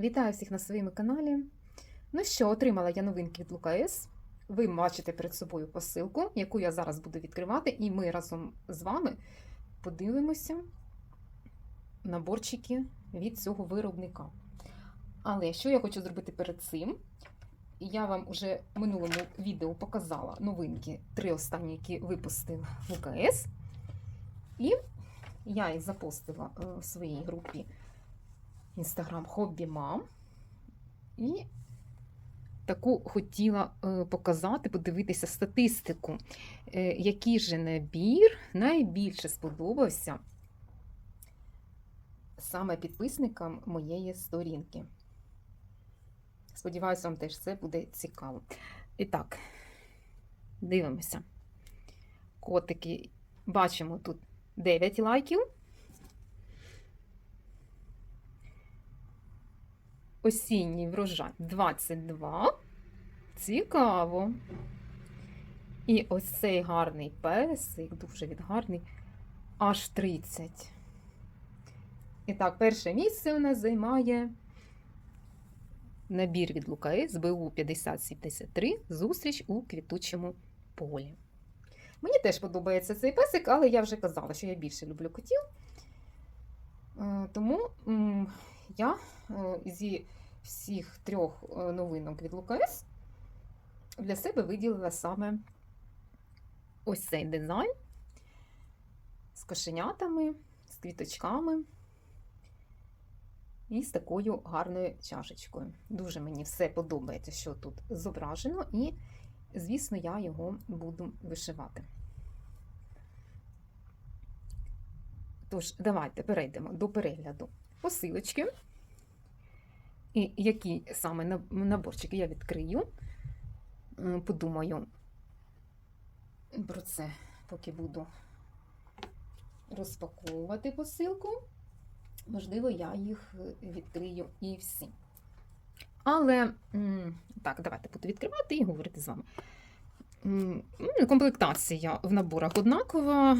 Вітаю всіх на своєму каналі. Ну що, отримала я новинки від Лукаес. Ви бачите перед собою посилку, яку я зараз буду відкривати, і ми разом з вами подивимося наборчики від цього виробника. Але що я хочу зробити перед цим? Я вам вже в минулому відео показала новинки, три останні, які випустив ЛКС. І я їх запостила е, в своїй групі Instagram Хобі Мам. І таку хотіла е, показати, подивитися статистику, е, який же набір найбільше сподобався саме підписникам моєї сторінки. Сподіваюся, вам теж це буде цікаво. І так, дивимося. Котики, бачимо тут 9 лайків. Осінній врожай 22. Цікаво. І ось цей гарний песик, дуже він гарний, аж 30. І так, перше місце у нас займає набір від Лукаї з БУ 5073 Зустріч у квітучому полі. Мені теж подобається цей песик, але я вже казала, що я більше люблю котів. Е, Тому я е, зі всіх трьох е, новинок від Лукаес для себе виділила саме ось цей дизайн з кошенятами, з квіточками і з такою гарною чашечкою. Дуже мені все подобається, що тут зображено, і, звісно, я його буду вишивати. Тож, давайте перейдемо до перегляду посилочки. І які саме наборчики я відкрию. Подумаю про це, поки буду розпаковувати посилку. Можливо, я їх е, відкрию і всі. Але так, давайте буду відкривати і говорити з вами. Ну, Комплектація в наборах однакова.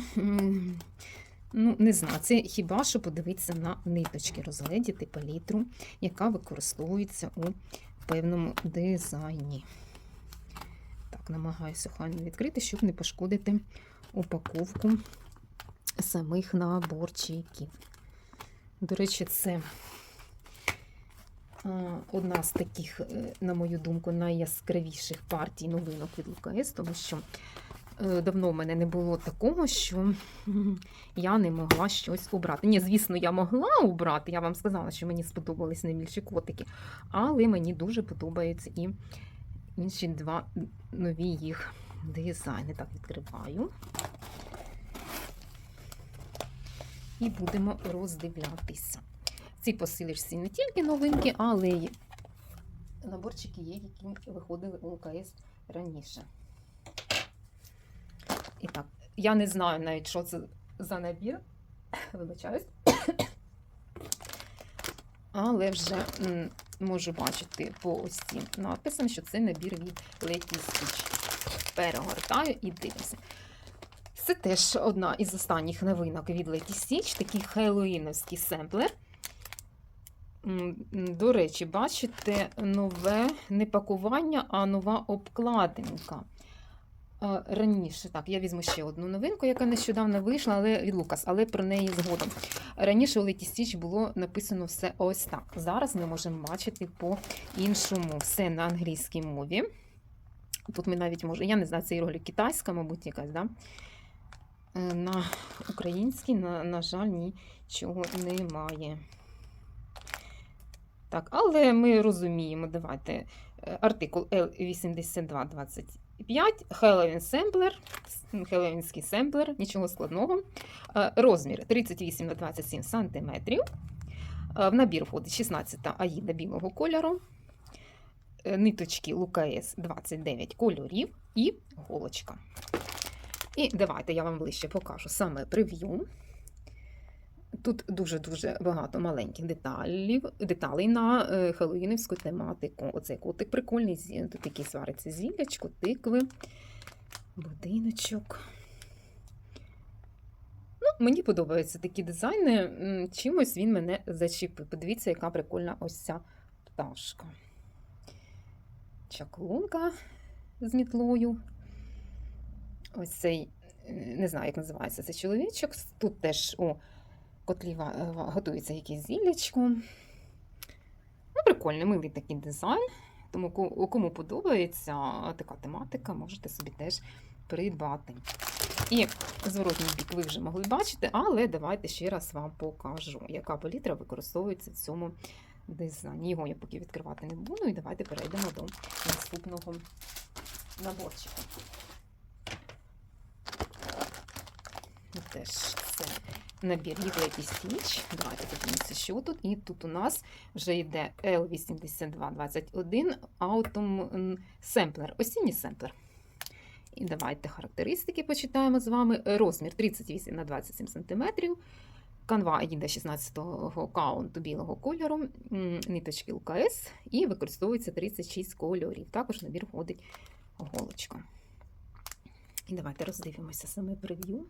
Ну, не знаю, це хіба що подивитися на ниточки, розгледіти палітру, яка використовується у певному дизайні. Так, намагаюся охайно відкрити, щоб не пошкодити упаковку самих наборчиків. До речі, це одна з таких, е, на мою думку, найяскравіших партій новинок від ЛКС, тому що давно в мене не було такого, що я не могла щось обрати. Ні, звісно, я могла обрати. Я вам сказала, що мені сподобались найбільші котики, але мені дуже подобаються і інші два нові їх дизайни. Так, відкриваю. І будемо роздивлятися. Цій посилочці не тільки новинки, але й наборчики є, які виходили у УКС раніше. І так, я не знаю навіть, що це за набір. Вибачаюсь. Але вже можу бачити по ось цим надписам, що це набір від Lady Stitch. Перегортаю і дивимося. Це теж одна із останніх новинок від Lady Stitch, такий хеллоїновський семплер. До речі, бачите, нове не пакування, а нова обкладинка. Раніше, так, я візьму ще одну новинку, яка нещодавно вийшла, але від Лукас, але про неї згодом. Раніше у Леті Стіч було написано все ось так. Зараз ми можемо бачити по-іншому все на англійській мові. Тут ми навіть може, я не знаю, це іероглі китайська, мабуть, якась, да? Е, на українській, на, на жаль, нічого немає. Так, але ми розуміємо, давайте, е, артикул L8220. 5 Хеловін семплер, Хеллоуінський семплер, нічого складного. Е, Розмір 38 на 27 см. Е, в набір входить 16 аїда білого кольору, е, ниточки Лукаес 29 кольорів і голочка. І давайте я вам ближче покажу саме прев'ю. Тут дуже-дуже багато маленьких деталів, деталей на е, тематику. Оцей котик прикольний, тут такий свариться зіллячко, тикви, будиночок. Ну, мені подобаються такі дизайни. Чимось він мене зачепив. Подивіться, яка прикольна ось ця пташка. Чаклунка з мітлою. Ось цей, е, не знаю, як називається цей чоловічок. Тут теж у котлі е, готується якесь зіллячко. Ну, прикольний, милий такий дизайн. Тому кому подобається така тематика, можете собі теж придбати. І зворотній бік ви вже могли бачити, але давайте ще раз вам покажу, яка палітра використовується в цьому дизайні. Його я поки відкривати не буду, і давайте перейдемо до наступного наборчика. Теж це набір Liquid Stitch. Давайте подивимося, що тут. І тут у нас вже йде L8221 Autumn семплер, осінній семплер. І давайте характеристики почитаємо з вами. Розмір 38 на 27 см. Канва їде 16-го каунту білого кольору, ниточки ЛКС і використовується 36 кольорів. Також набір входить голочка. І давайте роздивимося саме прев'ю.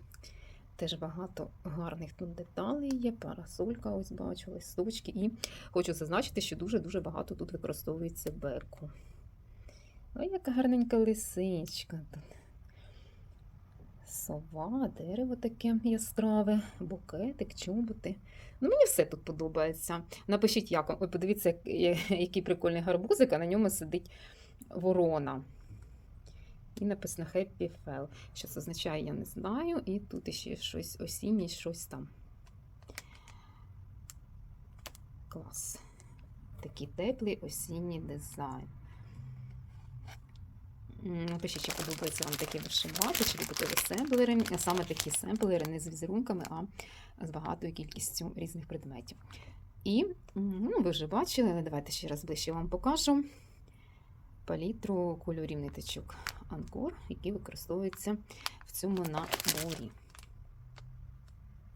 Теж багато гарних тут деталей є. Парасолька, ось бачу, листочки. І хочу зазначити, що дуже-дуже багато тут використовується беку. Ой, яка гарненька лисичка тут. Сова, дерево таке яскраве, букетик, чоботи. Ну, мені все тут подобається. Напишіть, як. Ой, подивіться, який прикольний гарбузик, а на ньому сидить ворона. І написано Happy Fell. Що це означає, я не знаю. І тут ще щось осіннє, щось там. Клас. Такий теплий осінній дизайн. Напишіть, чи подобається вам такі вишивати, чи любите ви семплери. Саме такі семплери не з візерунками, а з багатою кількістю різних предметів. І ну, ви вже бачили, але давайте ще раз ближче вам покажу палітру кольорів ниточок Анкор, які використовуються в цьому наборі.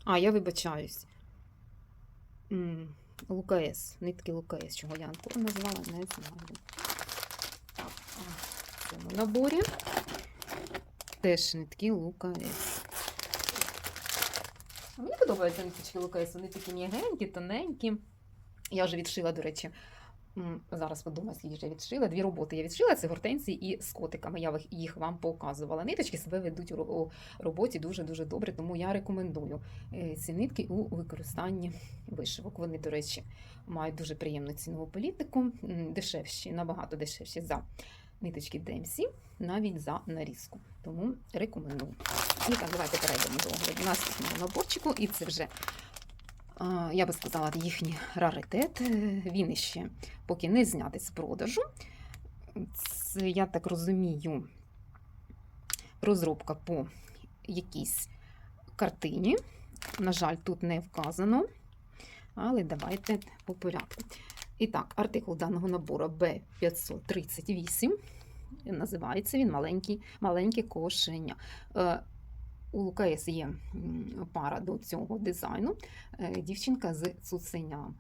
А, я вибачаюсь. Лукаес, нитки Лукаес, чого я Анкор назвала, не знаю. Так, в цьому наборі теж нитки Лукаес. Мені подобаються ниточки Лукаес, вони такі м'ягенькі, тоненькі. Я вже відшила, до речі, зараз скільки ж я відшила. Дві роботи я відшила, це гортензії і з котиками. Я їх- їх вам показувала. Ниточки себе ведуть у роботі дуже-дуже добре, тому я рекомендую е, ці нитки у використанні вишивок. Вони, до речі, мають дуже приємну цінову політику, дешевші, набагато дешевші за ниточки DMC, навіть за нарізку. Тому рекомендую. І так, давайте перейдемо до огляду наступного наборчику, і це вже. Я би сказала, їхній раритет. Е, Він іще поки не знятий з продажу. Це, я так розумію, розробка по якійсь картині. На жаль, тут не вказано. Але давайте по порядку. І так, артикул даного набору B538. Називається він маленький, маленьке кошеня. У ЛКС є пара до цього дизайну. Е, Дівчинка з цуценям.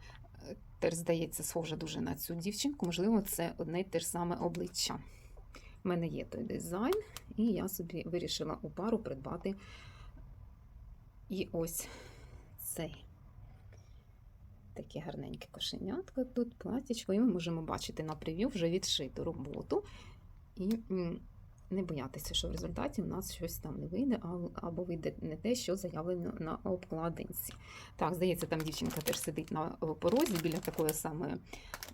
Е, Теж, здається, схожа дуже на цю дівчинку. Можливо, це одне й те ж саме обличчя. У мене є той дизайн, і я собі вирішила у пару придбати і ось цей. Таке гарненьке кошенятко тут, платічко, і ми можемо бачити на прев'ю вже відшиту роботу. І не боятися, що в результаті у нас щось там не вийде, або вийде не те, що заявлено на обкладинці. Так, здається, там дівчинка теж сидить на порозі біля такої самої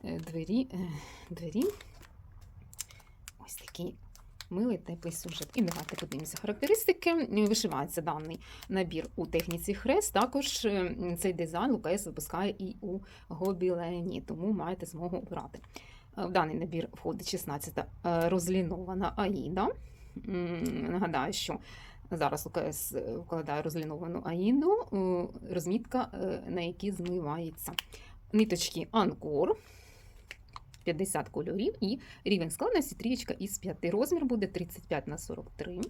е, двері. е, двері. Ось такий милий теплий сюжет. І давайте подивимося характеристики. Вишивається даний набір у техніці хрест. Також е, цей дизайн ЛКС випускає і у гобілені, тому маєте змогу обрати. Е, В даний набір входить 16-та е, розлінована Аїда. Нагадаю, що зараз УКС вкладає розліновану Аїду, е, розмітка, на якій змивається. Ниточки Анкор. 50 кольорів і рівень складності трієчка із 5. Розмір буде 35 на 43.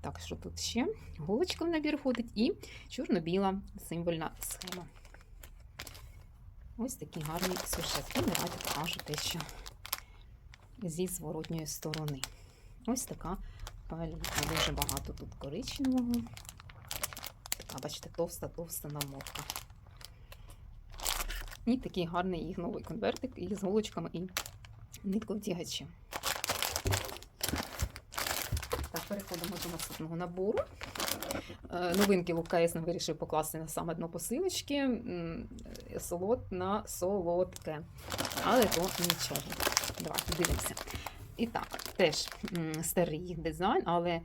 Так, що тут ще? Голочка в набір входить і чорно-біла символьна схема. Ось такий гарний сюжет. І давайте покажу те, що зі зворотньої сторони. Ось така палітра. Дуже багато тут коричневого. Така, бачите, товста-товста намовка. І такий гарний їх новий конвертик із голочками і ниткотягачем. Так, переходимо до наступного набору. Е, Новинки Лукаєс нам вирішив покласти на саме дно посилочки. Е, Солод на солодке. Але то нічого. Давайте дивимося. І так, теж старий дизайн, але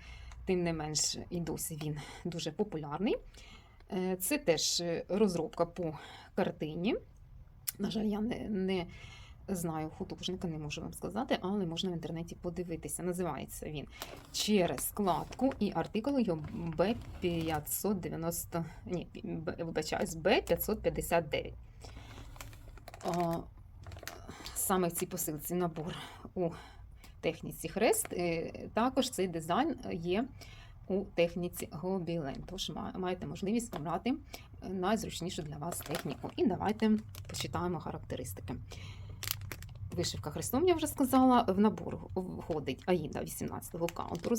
тим не менш і досі він дуже популярний. Е, Це теж розробка по картині. На жаль, я не, не знаю художника, не можу вам сказати, але можна в інтернеті подивитися. Називається він через складку і артикул його Б590, ні, вибачаюсь, Б559. Саме в цій посилці набор у техніці хрест. Е, Також цей дизайн є у техніці гобілен. Тож ма- маєте можливість обрати е, найзручнішу для вас техніку. І давайте почитаємо характеристики. Вишивка хрестом, я вже сказала, в набор входить Аїда 18-го каунту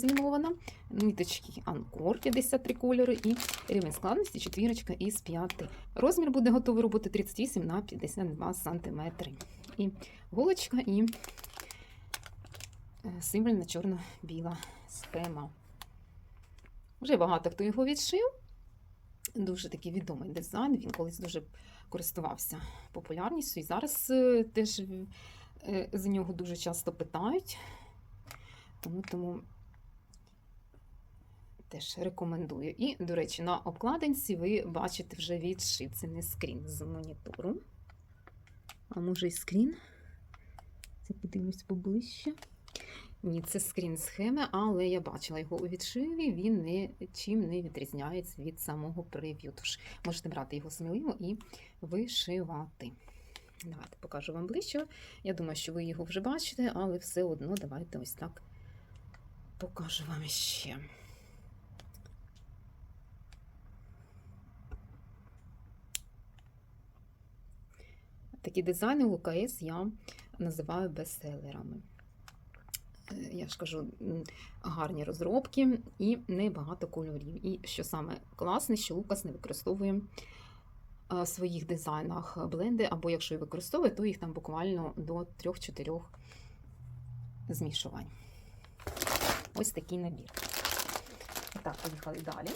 ниточки Анкор 53 кольори і рівень складності четвірочка із 5. Розмір буде готовий роботи 38 на 52 см. І голочка, і е, символьна чорно-біла схема. Вже багато хто його відшив. Дуже такий відомий дизайн. Він колись дуже користувався популярністю. І зараз е, теж з нього дуже часто питають. Тому, тому теж рекомендую. І, до речі, на обкладинці ви бачите вже відшив. Це не скрін з монітору. А може і скрін? Це подивимось поближче. Ні, це скрін схеми, але я бачила його у відшиві, він нічим не відрізняється від самого прев'ю. Тож можете брати його сміливо і вишивати. Давайте покажу вам ближче. Я думаю, що ви його вже бачите, але все одно давайте ось так покажу вам ще. Такі дизайни у УКС я називаю бестселерами. Е, Я ж кажу, гарні розробки і небагато кольорів. І що саме класне, що Лукас не використовує в своїх дизайнах бленди, або якщо і використовує, то їх там буквально до 3-4 змішувань. Ось такий набір. Так, поїхали далі.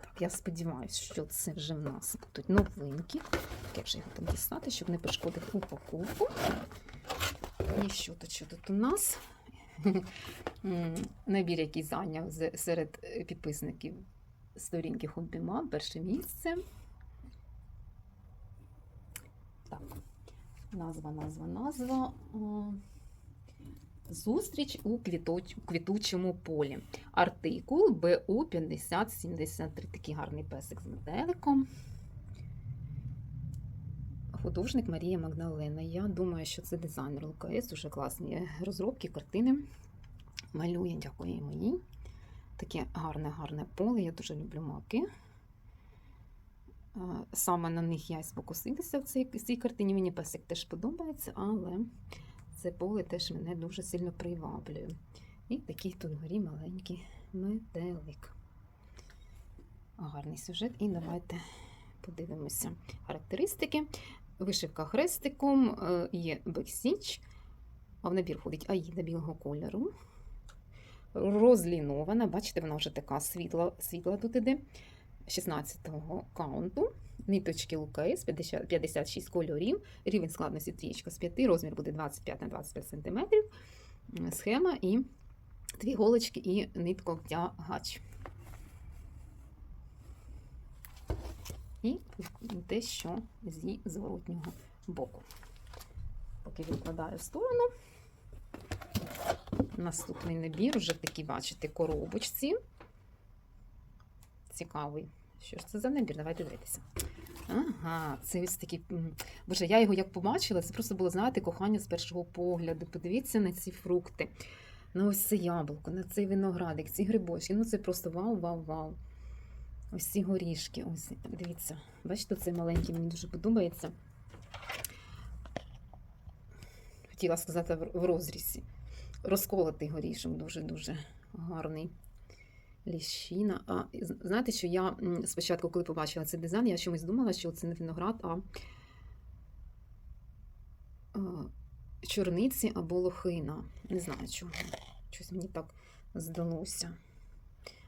Так, я сподіваюся, що це вже в нас будуть новинки. Так, я вже його там дістати, щоб не пошкодити упаковку. І що тут, що тут у нас? Набір, який зайняв серед е, підписників сторінки Хоббіма, перше місце. Так, назва, назва, назва. Зустріч у квітучому полі. Артикул БУ 5073. Такий гарний песик з метеликом. Художник Марія Магдалена. Я думаю, що це дизайнер ЛКС, дуже класні розробки, картини. Малює, дякую їй. Таке гарне, гарне поле. Я дуже люблю маки. Е, Саме на них я спокусилася в цій, в цій картині. Мені песик теж подобається, але це поле теж мене дуже сильно приваблює. І такий тут горі маленький метелик. Гарний сюжет. І давайте подивимося характеристики. Вишивка хрестиком, е, є бексіч, а в набір входить аїда білого кольору. Розлінована, бачите, вона вже така світла, світла тут іде. 16-го каунту. Ниточки 50 56 кольорів, рівень складності трієчка з 5, розмір буде 25 на 25 см. Схема і дві голочки і нитковтягач. І те, що зі зворотнього боку. Поки відкладаю в сторону. Наступний набір, вже такі, бачите, коробочці. Цікавий. Що ж це за набір? Давайте дивитися. Ага, це ось такий. Боже, я його як побачила, це просто було, знаєте, кохання з першого погляду. Подивіться на ці фрукти, на ось це яблуко, на цей виноградик, ці грибочки. Ну це просто вау, вау, вау. Ось ці горішки. Ось, дивіться. Бачите, цей маленький мені дуже подобається. Хотіла сказати в розрізі. Розколотий горішок дуже-дуже гарний. Ліщина. А знаєте, що я спочатку, коли побачила цей дизайн, я чомусь думала, що це не виноград, а чорниці або лохина. Не знаю чого. Щось мені так здалося.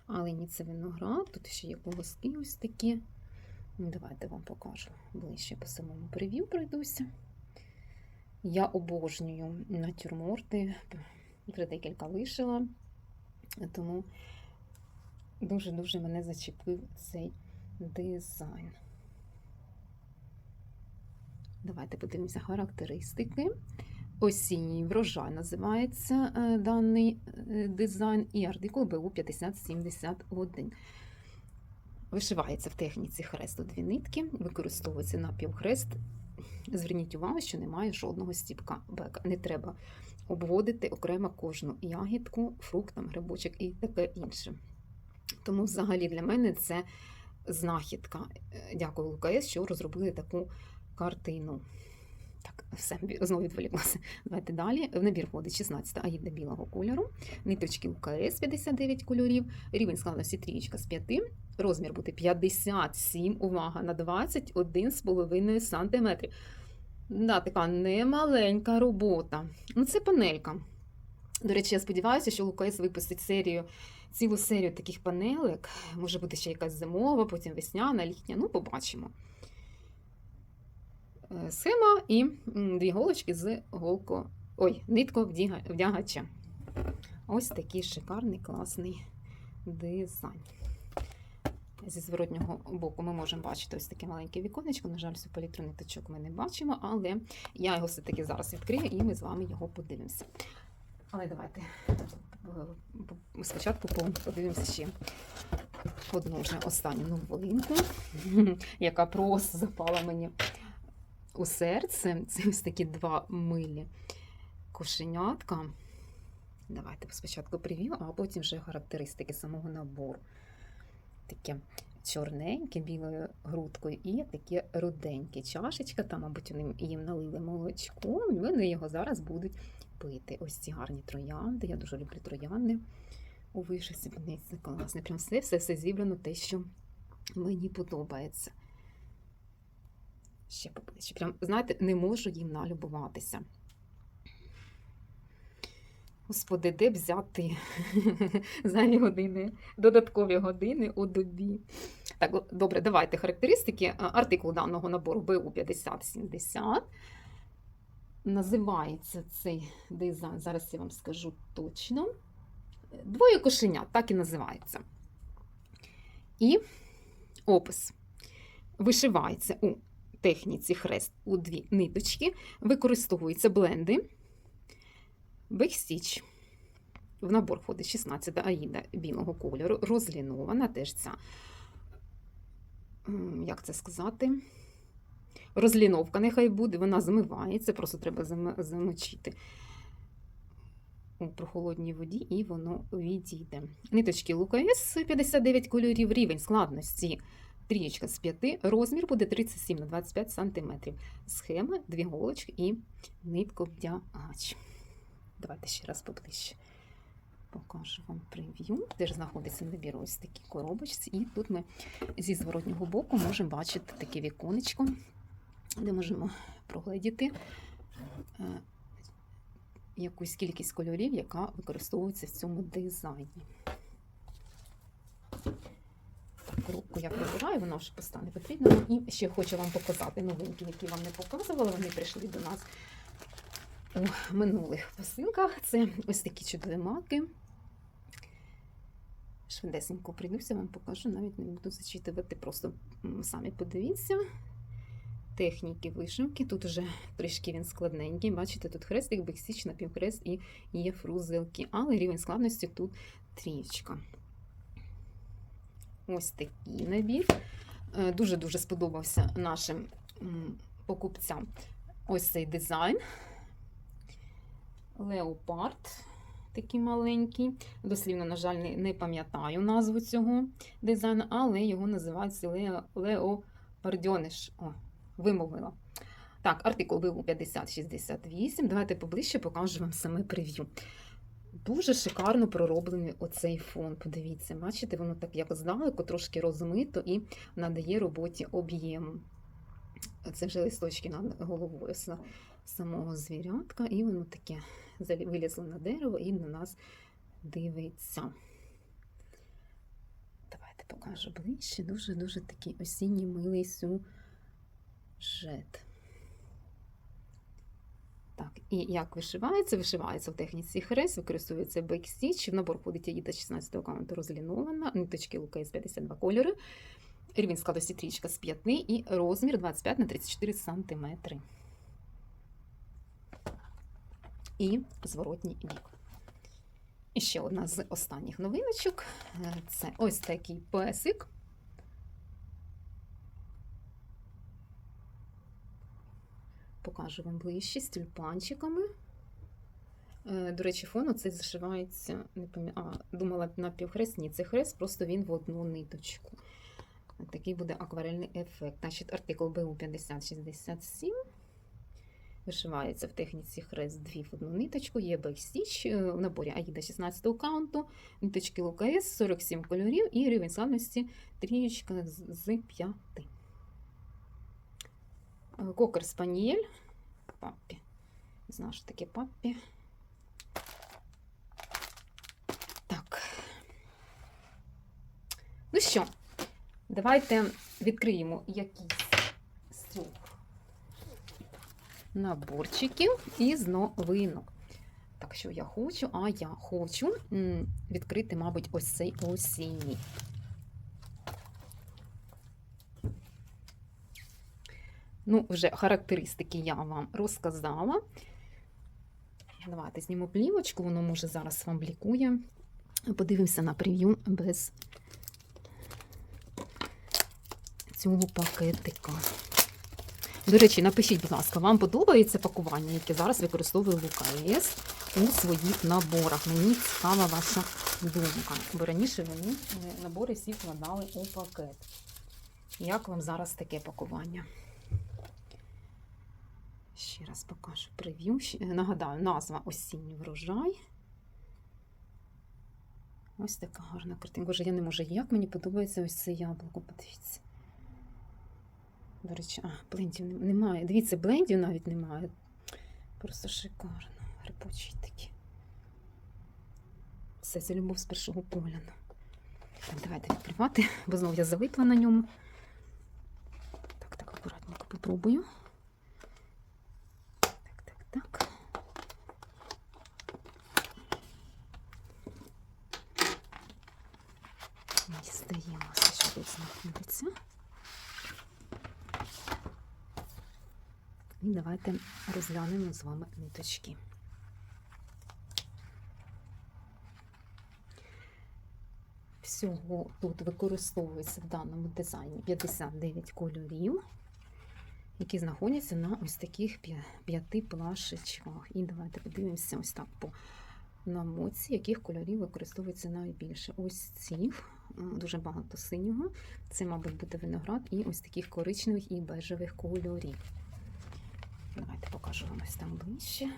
Але ні, це виноград. Тут ще є колоски ось такі. Ну, Давайте вам покажу ближче по самому прев'ю пройдуся. Я обожнюю натюрморти. Вже декілька вишила. Тому дуже-дуже мене зачепив цей дизайн. Давайте подивимося характеристики. Осінній врожай називається е, даний е, дизайн і артикул БУ 5071. Вишивається в техніці хрест у дві нитки, використовується напівхрест. Зверніть увагу, що немає жодного стіпка бека. Не треба обводити окремо кожну ягідку, фрукт, там, грибочок і таке інше. Тому, взагалі, для мене це знахідка. Е, Дякую ЛКС, що розробили таку картину. Так, все, знову відволіклася. Давайте далі. В набір входить 16 аїда білого кольору, ниточки УКС 59 кольорів, рівень складності трієчка з 5, розмір буде 57, увага, на 21,5 см. Да, така немаленька робота. Ну, це панелька. До речі, я сподіваюся, що ЛКС випустить серію, цілу серію таких панелек. Може бути ще якась зимова, потім весняна, літня. Ну, побачимо. Е, Схема і дві голочки з голко. Ой, нитко вдяга- вдягача. Ось такий шикарний, класний дизайн. Зі зворотнього боку ми можемо бачити ось таке маленьке віконечко. На жаль, всю палітру ниточок ми не бачимо, але я його все-таки зараз відкрию і ми з вами його подивимося. Але давайте е, спочатку подивимося ще одну вже останню новинку, яка просто запала мені у серце. Це ось такі два милі кошенятка. Давайте спочатку прев'ю, а потім вже характеристики самого набору. Таке чорненьке, білою грудкою, і таке руденьке чашечка. Там, мабуть, вони їм налили молочко, і вони його зараз будуть пити. Ось ці гарні троянди. Я дуже люблю троянди у вишивці. Це класне. Прям все, все, все зібрано, те, що мені подобається. Ще поближче. Прям, знаєте, не можу їм налюбуватися. Господи, де взяти зайві години, додаткові години у добі. Так, добре, давайте характеристики. Артикул даного набору БУ 5070. Називається цей дизайн, зараз я вам скажу точно. Двоє кошенят, так і називається. І опис. Вишивається у техніці хрест у дві ниточки, використовуються бленди. Бекстіч. В набор входить 16 аїда білого кольору, розлінована теж ця, як це сказати, розліновка нехай буде, вона змивається, просто треба замочити у прохолодній воді, і воно відійде. Ниточки Лукаєс 59 кольорів, рівень складності трієчка з 5, розмір буде 37 на 25 см. Схема, дві голочки і нитковдягач. Давайте ще раз поближче покажу вам прев'ю. Теж знаходиться набір ось такі коробочці. І тут ми зі зворотнього боку можемо бачити таке віконечко, де можемо проглядіти е, якусь кількість кольорів, яка використовується в цьому дизайні. Руку я прибираю, вона вже постане потрібно. І ще хочу вам показати новинки, які вам не показувала. Вони прийшли до нас у минулих посилках. Це ось такі чудові маки. Швидесенько прийдуся, вам покажу, навіть не буду зачитувати, просто самі подивіться. Техніки вишивки. Тут уже трішки він складненький. Бачите, тут хрестик, бексіч, напівхрест і є фрузелки. Але рівень складності тут трієчка. Ось такий набір. Е, Дуже-дуже сподобався нашим покупцям ось цей дизайн. Леопард такий маленький. Дослівно, на жаль, не, не пам'ятаю назву цього дизайну, але його називають Лео, Леопардьониш. О, вимовила. Так, артикул БУ 5068. Давайте поближче покажу вам саме прев'ю. Дуже шикарно пророблений оцей фон. Подивіться, бачите, воно так як здалеку, трошки розмито і надає роботі об'єму. Це вже листочки над головою самого звірятка, і воно таке вилізло на дерево і на нас дивиться. Давайте покажу ближче. Дуже-дуже такий осінній милий сюжет. Так, і як вишивається? Вишивається в техніці хрест, використовується бекстіч. В набор входить аїда 16 каунту розлінована, ниточки лука з 52 кольори, рівень складності трічка з 5 і розмір 25 на 34 см. І зворотній бік. І ще одна з останніх новиночок е, це ось такий песик. Покажу вам ближче з тюльпанчиками. Е, До речі, фон оцей зашивається, не пам'ятаю, думала на півхрест. Ні, це хрест, просто він в одну ниточку. Такий буде акварельний ефект. Значить, артикул БУ 5067. Вишивається в техніці хрест дві в одну ниточку, є бекстіч е, в наборі Аїда 16 каунту, ниточки ЛКС, 47 кольорів і рівень славності трієчка з з 5. Кокер спанієль. Паппі. Знаю, що таке паппі. Так. Ну що, давайте відкриємо з цих наборчиків із новинок. Так що я хочу, а я хочу відкрити, мабуть, ось цей осінній. Ну, вже характеристики я вам розказала. Давайте зніму плівочку, воно може зараз вам блікує. Подивимося на прев'ю без цього пакетика. До речі, напишіть, будь ласка, вам подобається пакування, яке зараз використовує ЛКС у своїх наборах. Мені цікава ваша думка. Бо раніше вони е, набори всі вкладали у пакет. Як вам зараз таке пакування? Ще раз покажу прев'ю. Е, Нагадаю, назва осінній врожай. Ось така гарна картинка. Боже, я не можу. Як мені подобається ось це яблуко, подивіться. До речі, а, блендів немає. Дивіться, блендів навіть немає. Просто шикарно. Грибочий такі. Все, це любов з першого погляду. Так, давайте відкривати, бо знову я залипла на ньому. Так, так, акуратненько попробую. Так, так, так. Дістаємо все, що тут знаходиться. І давайте розглянемо з вами ниточки. Всього тут використовується в даному дизайні 59 кольорів, які знаходяться на ось таких п'яти плашечках. І давайте подивимося ось так по намоці, яких кольорів використовується найбільше. Ось ці, дуже багато синього. Це, мабуть, буде виноград, і ось таких коричневих і бежевих кольорів. Давайте покажу вам ось там ближче.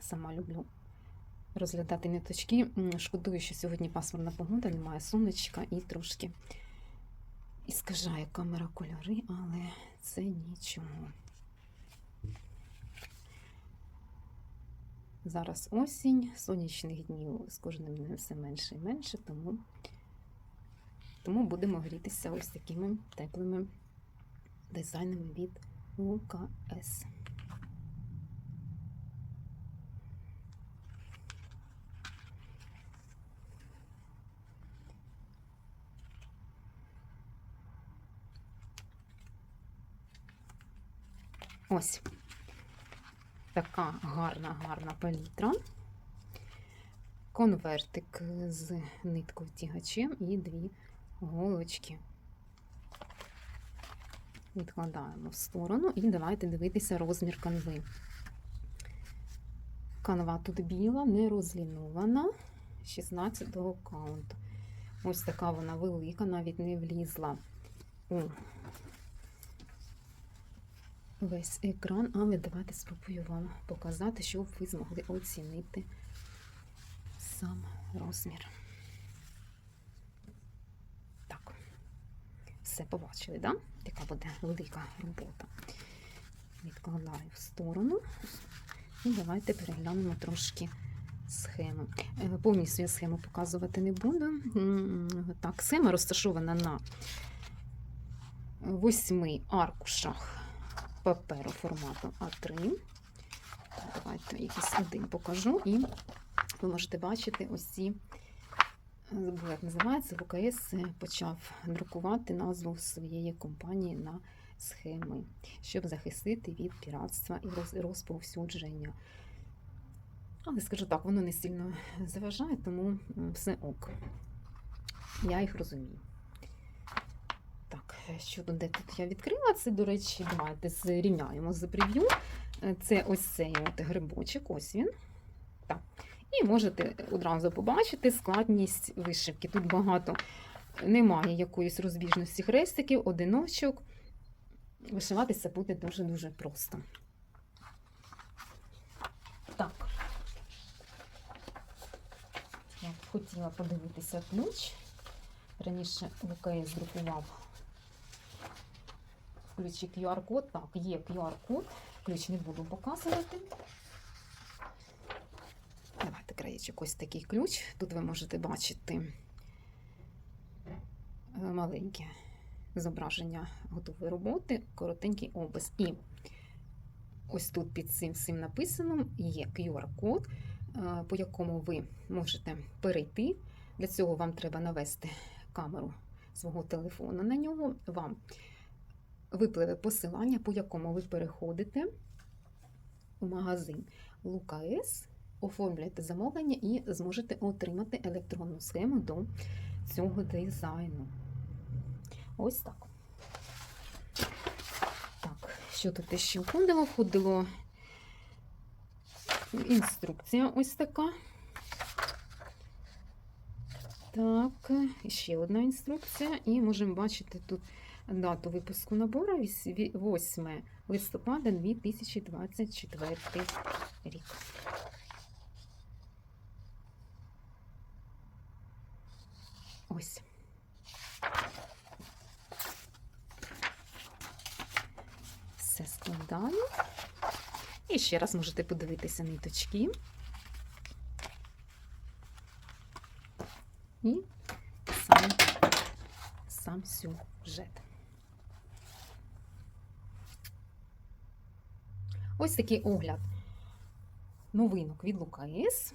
Сама люблю розглядати ниточки. Шкодую, що сьогодні пасмурна погода, немає сонечка і трошки іскажає камера кольори, але це нічого. Зараз осінь, сонячних днів з кожним днем все менше і менше, тому, тому будемо грітися ось такими теплими дизайнами від УКС. Ось така гарна, гарна палітра. Конвертик з ниткою тягачем і дві голочки. Відкладаємо в сторону і давайте дивитися розмір канви. Канва тут біла, не розлінована 16-го каунту. Ось така вона велика, навіть не влізла у весь екран, але давайте спробую вам показати, щоб ви змогли оцінити сам розмір. Так, все побачили, так? Да? Яка буде велика робота. Відкладаю в сторону. І давайте переглянемо трошки схему. Е, Повністю я схему показувати не буду. Так, схема розташована на восьми аркушах паперу формату А3. Давайте якийсь один покажу, і ви можете бачити ось ці, забула, як називається, ВКС почав друкувати назву своєї компанії на схеми, щоб захистити від піратства і розповсюдження. Але скажу так, воно не сильно заважає, тому все ок. Я їх розумію. Так, що тут, де тут я відкрила? Це, до речі, давайте зрівняємо з прев'ю. Це ось цей от грибочок, ось він. Так. І можете одразу побачити складність вишивки. Тут багато немає якоїсь розбіжності хрестиків, одиночок. Вишиватися буде дуже-дуже просто. Так. Я хотіла подивитися ключ. Раніше ВКС друкував ключі QR-код. Так, є QR-код. Ключ не буду показувати. Краєчок ось такий ключ. Тут ви можете бачити е, маленьке зображення готової роботи, коротенький опис. І ось тут під цим всім написано є QR-код, е, по якому ви можете перейти. Для цього вам треба навести камеру свого телефону на нього. Вам випливе посилання, по якому ви переходите у магазин Лука С, оформлюєте замовлення і зможете отримати електронну схему до цього дизайну. Ось так. Так, що тут ще входило? Входило інструкція ось така. Так, ще одна інструкція, і можемо бачити тут дату випуску набору 8 листопада 2024 рік. Ось. Все складаю. І ще раз можете подивитися ниточки. І сам, сам сюжет. Ось такий огляд новинок від Лукаєс,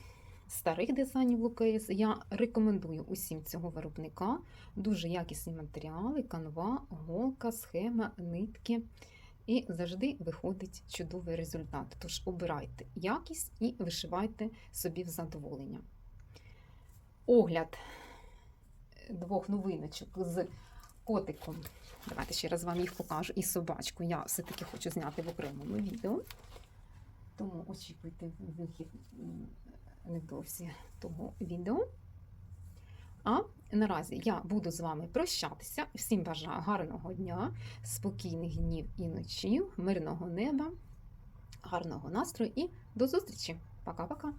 старих дизайнів Лукаєс. Я рекомендую усім цього виробника. Дуже якісні матеріали, канва, голка, схема, нитки. І завжди виходить чудовий результат. Тож обирайте якість і вишивайте собі в задоволення. Огляд двох новиночок з котиком. Давайте ще раз вам їх покажу. І собачку я все-таки хочу зняти в окремому відео. Тому очікуйте вихід невдовзі того відео. А наразі я буду з вами прощатися. Всім бажаю гарного дня, спокійних днів і ночів, мирного неба, гарного настрою і до зустрічі! Пока-пока!